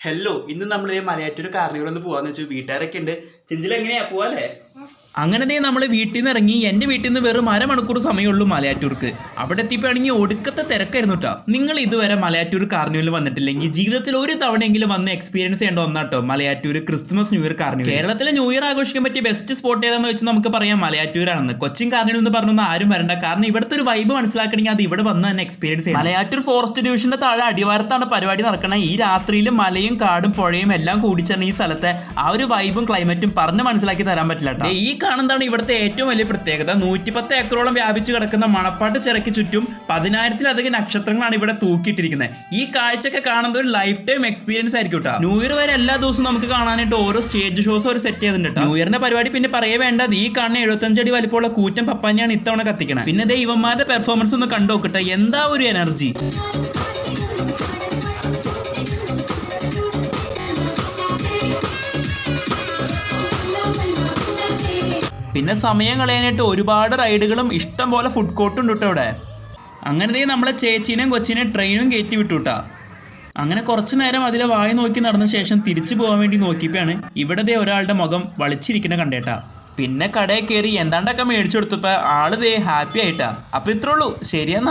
Hello ഇന്ന് നമ്മൾ Malayattoor carnival ഒന്ന് പോവാന്ന് വെച്ചു. വീട്ടുകാരൊക്കെ ഉണ്ട്. ചിഞ്ചിൽ എങ്ങനെയാ പോവാല്ലേ? അങ്ങനെ നമ്മൾ വീട്ടിൽ നിന്ന് ഇറങ്ങി എന്റെ വീട്ടിൽ നിന്ന് വെറും അരമണിക്കൂർ സമയമുള്ളൂ മലയാറ്റൂർക്ക്. അവിടെ എത്തിയപ്പോഴാണെങ്കിൽ ഒടുക്കത്തെ തിരക്കായിരുന്നു കേട്ടോ നിങ്ങൾ ഇതുവരെ മലയാറ്റൂർ കാർണിവൽ വന്നിട്ടില്ലെങ്കിൽ ജീവിതത്തിൽ ഒരു തവണയെങ്കിലും വന്ന് എക്സ്പീരിയൻസ് ചെയ്യേണ്ട ഒന്നാ ഒന്നാട്ടോ Malayattoor Christmas new year carnival കേരളത്തിലെ ന്യൂ ഇയർ ആഘോഷിക്കാൻ പറ്റിയ ബെസ്റ്റ് സ്പോട്ട് ഏതാണെന്ന് വെച്ച് നമുക്ക് പറയാം മലയാറ്റൂരാണെന്ന്. കൊച്ചിൻ കാർണിവൽ എന്ന് പറഞ്ഞൊന്നും ആരും വരണ്ട. കാരണം ഇവിടുത്തെ ഒരു വൈബ് മനസ്സിലാക്കണമെങ്കിൽ അത് ഇവിടെ വന്ന് തന്നെ എക്സ്പീരിയൻസ് ചെയ്യണം. മലയാറ്റൂർ ഫോറസ്റ്റ് ഡിവിഷന്റെ താഴെ അടിവാരത്താണ് പരിപാടി നടക്കുന്നത് ഈ രാത്രിയിൽ മലയും കാടും പുഴയും എല്ലാം കൂടിച്ചേർന്ന ഈ സ്ഥലത്തെ ആ ഒരു വൈബും ക്ലൈമറ്റും പറഞ്ഞ് മനസ്സിലാക്കി തരാൻ പറ്റില്ല ട്ടോ. ദേ ഈ കാണുന്നതാണ് ഇവിടുത്തെ ഏറ്റവും വലിയ പ്രത്യേകത. നൂറ്റിപ്പത്ത് ഏക്കറോളം വ്യാപിച്ചു കിടക്കുന്ന മണപ്പാട്ട് ചിറയ്ക്ക് ചുറ്റും പതിനായിരത്തിലധികം നക്ഷത്രങ്ങളാണ് ഇവിടെ തൂക്കിയിട്ടിരിക്കുന്നത്. ഈ കാഴ്ചയൊക്കെ കാണുന്നത് ഒരു ലൈഫ് ടൈം എക്സ്പീരിയൻസ് ആയിരിക്കും കേട്ടോ ന്യൂ ഇയർ വരെ എല്ലാ ദിവസവും നമുക്ക് കാണാനായിട്ട് ഓരോ സ്റ്റേജ് ഷോസ് അവർ സെറ്റ് ചെയ്തിട്ടുണ്ട് ട്ടോ. ന്യൂ ഇയറിന്റെ പരിപാടി പിന്നെ പറയേ വേണ്ടത് ഈ കാണുന്ന എഴുപത്തഞ്ചടി വലിപ്പമുള്ള കൂറ്റൻ പപ്പാനിയാണ് ഇത്തവണ കത്തിക്കണം. പിന്നെ ദേ ഇവന്മാരുടെ പെർഫോമൻസ് ഒന്ന് കണ്ടു നോക്കട്ടെ എന്താ ഒരു എനർജി പിന്നെ സമയം കളയാനായിട്ട് ഒരുപാട് റൈഡുകളും ഇഷ്ടം പോലെ ഫുഡ് കോർട്ടും ഉണ്ട് ഇവിടെ അങ്ങനെ നമ്മളെ ചേച്ചീനെയും കൊച്ചിനെയും ട്രെയിനും കയറ്റി വിട്ടു അങ്ങനെ കുറച്ചു നേരം അതിലെ വായി നോക്കി നടന്ന ശേഷം തിരിച്ചു പോകാൻ വേണ്ടി നോക്കിയപ്പോഴാണ് ഇവിടെ ദേ ഒരാളുടെ മുഖം വളിച്ചിരിക്കുന്ന കണ്ടേട്ടാ. പിന്നെ കടയിൽ കയറി എന്താണ്ടൊക്കെ മേടിച്ചു കൊടുത്തപ്പോൾ ആൾ ദേ ഹാപ്പി ആയിട്ടാ. അപ്പൊ ഇത്രേ ഉള്ളൂ. ശരിയെന്നാ